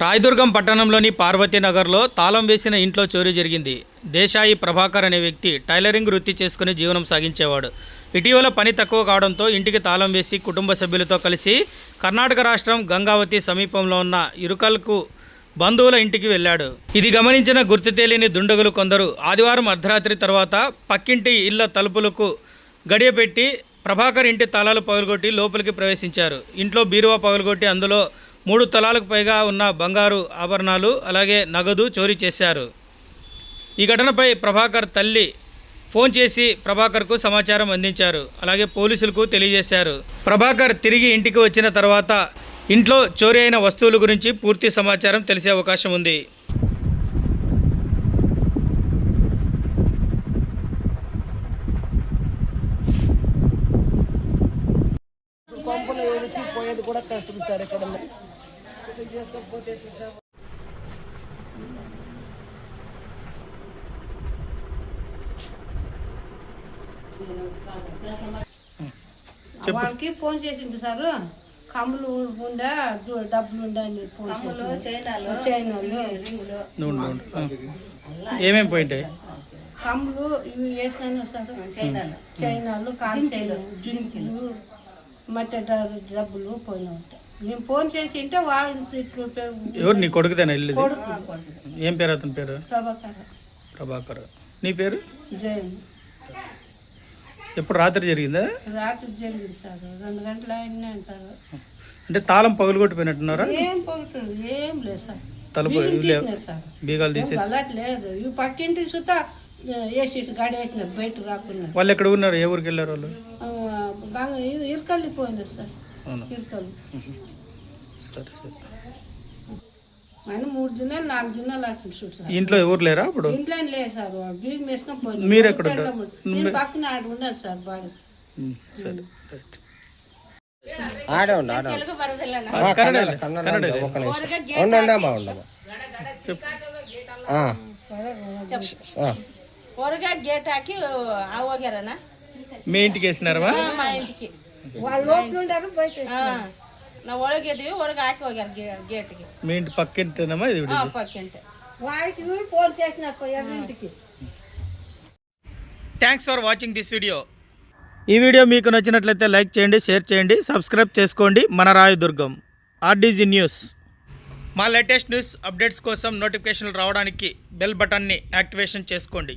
రాయదుర్గం పట్టణంలోని పార్వతీనగర్లో తాళం వేసిన ఇంట్లో చోరీ జరిగింది. దేశాయి ప్రభాకర్ అనే వ్యక్తి టైలరింగ్ వృత్తి చేసుకుని జీవనం సాగించేవాడు. ఇటీవల పని తక్కువ కావడంతో ఇంటికి తాళం వేసి కుటుంబ సభ్యులతో కలిసి కర్ణాటక రాష్ట్రం గంగావతి సమీపంలో ఉన్న ఇరుకల్కు బంధువుల ఇంటికి వెళ్ళాడు. ఇది గమనించిన గుర్తు తెలియని దుండగులు కొందరు ఆదివారం అర్ధరాత్రి తర్వాత పక్కింటి ఇళ్ళ తలుపులకు గడియపెట్టి ప్రభాకర్ ఇంటి తాళాలు పగలగొట్టి లోపలికి ప్రవేశించారు. ఇంట్లో బీరువా పగలగొట్టి అందులో మూడు తలాలకు పైగా ఉన్న బంగారు ఆభరణాలు అలాగే నగదు చోరీ చేశారు. ఈ ఘటనపై ప్రభాకర్ తల్లి ఫోన్ చేసి ప్రభాకర్కు సమాచారం అందించారు. అలాగే పోలీసులకు తెలియజేశారు. ప్రభాకర్ తిరిగి ఇంటికి వచ్చిన తర్వాత ఇంట్లో చోరీ అయిన వస్తువుల గురించి పూర్తి సమాచారం తెలిసే అవకాశం ఉంది. ఏడిచి పోయేది కూడా కష్టం సార్ ఇక్కడ చేసుకోకపోతే సార్ వాళ్ళకి ఫోన్ చేసిండు సార్. కమ్ములు ఉండా దు- డబ్బులు ఉండా అని చైనాలు చైనాలు. నుండు నుండు. ఆ. ఏమేం పోయింటాయి? కమ్ములు ఇవి వేసినాను సార్. చైనాలు. కాలు చైనా జుంకులు. మధ్య డబ్బులు పోయినా ఉంటాయి. నేను ఫోన్ చేసి ఉంటే వాళ్ళు ఎవరు నీ కొడుకుదేనా ఇల్లు ఏం పేరు అతని పేరు? ప్రభాకర్. ప్రభాకర్. నీ పేరు? జైన్ ఎప్పుడు రాత్రి జరిగిందా? రాత్రి జరిగింది సార్. రెండు గంటల అయినా అంటారు. అంటే తాళం పగులుకొట్టిపోయినట్టున్నారా ఏం పోగొట్టాడు ఏం లేదు సార్. తలుపు బీగాలు తీసేసి. లేదు. ఈ పక్కింటికి సుతా వేసి గాడి వేసినారు బయట రాకుండా. వాళ్ళు ఎక్కడ ఉన్నారు? ఏ ఊరికి వెళ్ళారు వాళ్ళు? ఇరుకల్లి సార్. ఇరుకల్లి. సరే సరే. ఆయన మూడు దినాలు నాలుగు దినాలు అట్లా ఇంట్లో ఎవరు లేరా అప్పుడు? ఇంట్లో లేదు సార్ వాడు. పోయింది మీరు ఎక్కడ ఉంటారు? నేను పక్కన ఆడ ఉన్నాను సార్ బాగా సరే రైట్. ఆడే ఉండు ఆడే కన్నడ కన్నడ నిమిషం ఉండమ్మా ఆ. ಹೊರಗೆ ಗೇಟ್ ಹಾಕಿ ಹೋಗ್ಯಾರನ? మీ ఇంటికి వేసినారమ్మా ಹಾ, ಮಾ ಇಂಟಿಗೆ. ನಾವು ಒಳಗಿದ್ವಿ ಹೊರಗೆ ಹಾಕಿ ಹೋಗ್ಯಾರ ಗೆ- ಗೇಟ್ಗೆ మీ ఇంటి పక్కింటేనమ్మా ఇది విడి- ಪಕ್ಕಿಂಟೆ. వాడికి ఫోన్ చేసినారు ఇంటికి thanks for watching this video ఈ వీడియో మీకు నచ్చినట్లయితే లైక్ చేయండి షేర్ చేయండి సబ్స్క్రైబ్ చేసుకోండి. మన రాయదుర్గం ఆర్డీజీ న్యూస్ మా లేటెస్ట్ న్యూస్ అప్డేట్స్ కోసం నోటిఫికేషన్లు రావడానికి బెల్ బటన్ని యాక్టివేషన్ చేసుకోండి.